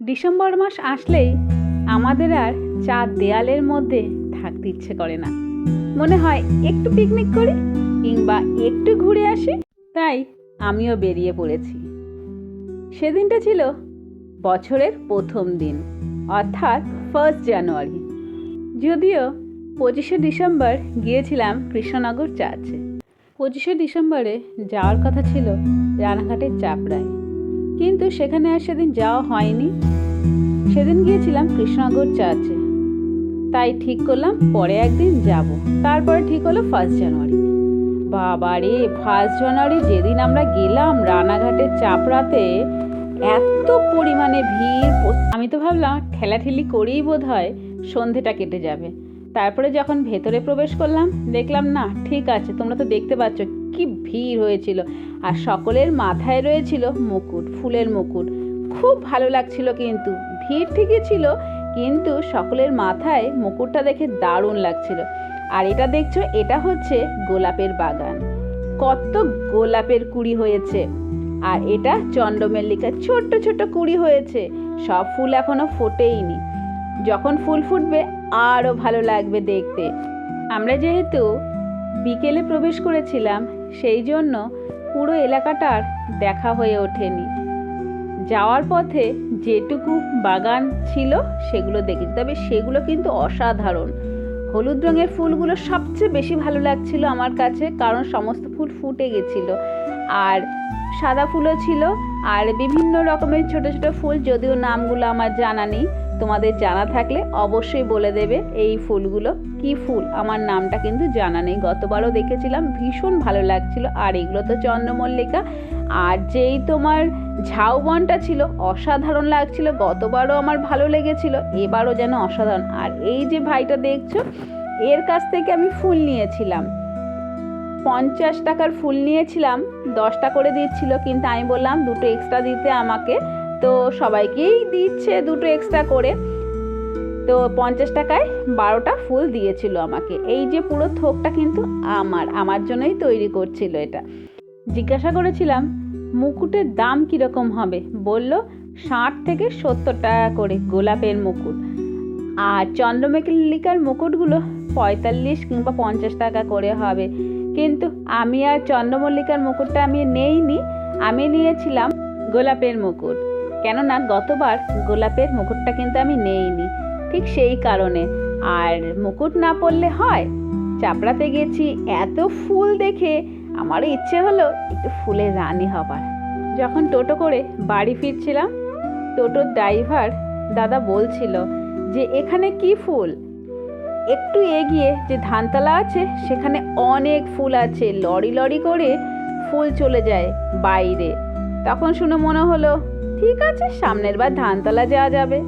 December মাস আসলেই আমাদের আর চার দেয়ালের মধ্যে থাকতে ইচ্ছে করে না। মনে হয় একটু পিকনিক করি কিংবা একটু ঘুরে আসি, তাই আমিও বেরিয়ে পড়েছি। সেদিনটা ছিল বছরের প্রথম দিন, অর্থাৎ ফার্স্ট জানুয়ারি যদিও পঁচিশে ডিসেম্বর গিয়েছিলাম কৃষ্ণনগর চার্চে। পঁচিশে ডিসেম্বরে যাওয়ার কথা ছিল রানাঘাটের চাপড়ায়। কিন্তু সেখানে আর সেদিন যাওয়া হয়নি। সেদিন গিয়েছিলাম কৃষ্ণনগর চার্চে। তাই ঠিক করলাম পরে একদিন যাব। তারপরে ঠিক হলো ফার্স্ট জানুয়ারি বাবা রে ফার্স্ট জানুয়ারি যেদিন আমরা গেলাম রানাঘাটের চাপড়াতে, এত পরিমাণে ভিড়, আমি তো ভাবলাম ঠেলাঠেলি করেই বোধ হয় সন্ধেটা কেটে যাবে। তারপরে যখন ভেতরে প্রবেশ করলাম, দেখলাম, না, ঠিক আছে, তোমরা তো দেখতে পাচ্ছ, কি ভিড় হয়েছিল। আর সকলের মাথায় রয়েছিল মুকুট, ফুলের মুকুট। খুব ভালো লাগছিল কিন্তু, ভিড় ঠিকই ছিল, কিন্তু সকলের মাথায় মুকুটটা দেখে দারুণ লাগছিল। আর এটা দেখছ, এটা হচ্ছে গোলাপের বাগান। কত গোলাপের কুড়ি হয়েছে। আর এটা চন্দ্রমল্লিকার ছোট্ট ছোট্ট কুড়ি হয়েছে। সব ফুল এখনও ফোটেইনি। যখন ফুল ফুটবে আরও ভালো লাগবে দেখতে। আমরা যেহেতু বিকেলে প্রবেশ করেছিলাম, সেই জন্য পুরো এলাকাটার দেখা হয়ে ওঠেনি। যাওয়ার পথে যেটুকু বাগান ছিল সেগুলো দেখি তবে সেগুলো কিন্তু অসাধারণ। হলুদ রঙের ফুলগুলো সবচেয়ে বেশি ভালো লাগছিল আমার কাছে, কারণ সমস্ত ফুল ফুটে গেছিল। আর সাদা ফুলও ছিল, আর বিভিন্ন রকমের ছোট ছোট ফুল, যদিও নামগুলো আমার জানা নেই। তোমাদের জানা থাকলে অবশ্যই বলে দেবে এই ফুলগুলো। কি ফুল? আমার নামটা কিন্তু জানা নেই। গতবারও দেখেছিলাম, ভীষণ ভালো লাগছিল। আর এগুলো তো চন্দ্রমল্লিকা। আর যেই তোমার ঝাউবনটা ছিল, অসাধারণ লাগছিল। গতবারও আমার ভালো লেগেছিল, এবারও যেন অসাধারণ। আর এই যে ভাইটা দেখছ, এর কাছ থেকে আমি ফুল নিয়েছিলাম। পঞ্চাশ টাকার ফুল নিয়েছিলাম, দশটা করে দিচ্ছিল, কিন্তু আমি বললাম, দুটো এক্সট্রা দিতে আমাকে। তো সবাইকেই দিচ্ছে দুটো এক্সট্রা করে। তো পঞ্চাশ টাকায় বারোটা ফুল দিয়েছিল আমাকে। এই যে পুরো থোকটা কিন্তু আমার আমার জন্যই তৈরি করছিল এটা। জিজ্ঞাসা করেছিলাম, মুকুটের দাম কীরকম হবে? বলল, ষাট থেকে সত্তর টাকা করে গোলাপের মুকুট। আর চন্দ্রমল্লিকার মুকুটগুলো পঁয়তাল্লিশ কিংবা পঞ্চাশ টাকা করে হবে। কিন্তু আমি আর চন্দ্রমল্লিকার মুকুটটা আমি নেইনি, আমি নিয়েছিলাম গোলাপের মুকুট। কেননা গতবার গোলাপের মুকুটটা কিন্তু আমি নেইনি, ঠিক সেই কারণে। আর মুকুট না পরলে হয়? চাপড়াতে গেছি, এত ফুল দেখে। আমারও ইচ্ছে হলো একটু ফুলের রানি হবার। যখন টোটো করে বাড়ি ফিরছিলাম, টোটোর ড্রাইভার দাদা বলছিল যে, এখানে কি ফুল? একটু এগিয়ে যে ধানতলা আছে, সেখানে অনেক ফুল আছে। লরি লরি করে ফুল চলে যায় বাইরে। তখন শুনে মনে হলো ঠিক আছে সামনের বার ধানতলা যাওয়া যাবে।